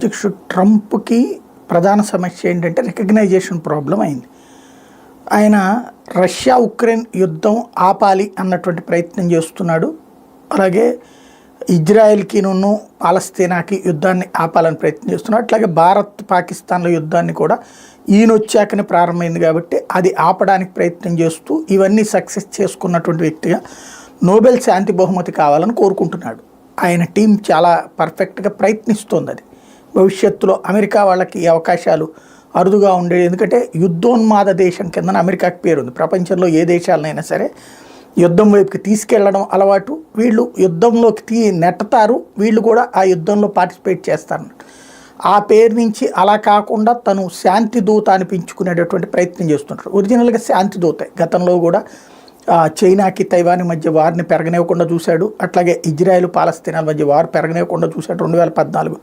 అధ్యక్షుడు ట్రంప్కి ప్రధాన సమస్య ఏంటంటే రికగ్నైజేషన్ ప్రాబ్లం అయింది. ఆయన రష్యా ఉక్రెయిన్ యుద్ధం ఆపాలి అన్నటువంటి ప్రయత్నం చేస్తున్నాడు. అలాగే ఇజ్రాయెల్కిను పాలస్తీనాకి యుద్ధాన్ని ఆపాలని ప్రయత్నం చేస్తున్నాడు. అట్లాగే భారత్ పాకిస్తాన్ల యుద్ధాన్ని కూడా ఈయన వచ్చాకనే ప్రారంభమైంది కాబట్టి అది ఆపడానికి ప్రయత్నం చేస్తూ ఇవన్నీ సక్సెస్ చేసుకున్నటువంటి వ్యక్తిగా నోబెల్ శాంతి బహుమతి కావాలని కోరుకుంటున్నాడు. ఆయన టీం చాలా పర్ఫెక్ట్గా ప్రయత్నిస్తోంది అది. భవిష్యత్తులో అమెరికా వాళ్ళకి ఈ అవకాశాలు అరుదుగా ఉండేది ఎందుకంటే యుద్ధోన్మాద దేశం కింద అమెరికాకి పేరుంది. ప్రపంచంలో ఏ దేశాలనైనా సరే యుద్ధం వైపుకి తీసుకెళ్ళడం అలవాటు. వీళ్ళు యుద్ధంలోకి తీ నెట్టతారు. వీళ్ళు కూడా ఆ యుద్ధంలో పార్టిసిపేట్ చేస్తారు. ఆ పేరు నుంచి అలా కాకుండా తను శాంతి దూత అనిపించుకునేటటువంటి ప్రయత్నం చేస్తుంటారు ఒరిజినల్గా శాంతి దూతే. గతంలో కూడా చైనాకి తైవాన్ మధ్య వారిని పెరగనివ్వకుండా చూశాడు. అట్లాగే ఇజ్రాయెల్ పాలస్తీనాల మధ్య వారు పెరగనివ్వకుండా చూశాడు. రెండు వేల పద్నాలుగు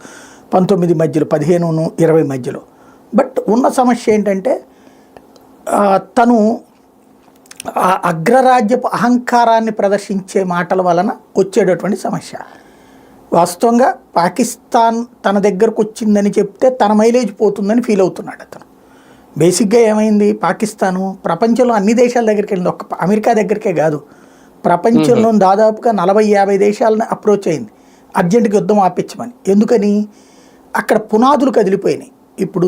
పంతొమ్మిది మధ్యలో పదిహేను ఇరవై మధ్యలో. బట్ ఉన్న సమస్య ఏంటంటే తను ఆ అగ్రరాజ్యపు అహంకారాన్ని ప్రదర్శించే మాటల వలన వచ్చేటటువంటి సమస్య. వాస్తవంగా పాకిస్తాన్ తన దగ్గరకు వచ్చిందని చెప్తే తన మైలేజ్ పోతుందని ఫీల్ అవుతున్నాడు అతను. బేసిక్గా ఏమైంది? పాకిస్తాను ప్రపంచంలో అన్ని దేశాల దగ్గరికి వెళ్ళింది. ఒక్క అమెరికా దగ్గరికే కాదు. ప్రపంచంలో దాదాపుగా నలభై యాభై దేశాలను అప్రోచ్ అయింది. అర్జెంటుగా యుద్ధం ఆపించమని ఎందుకని? అక్కడ పునాదులు కదిలిపోయినాయి. ఇప్పుడు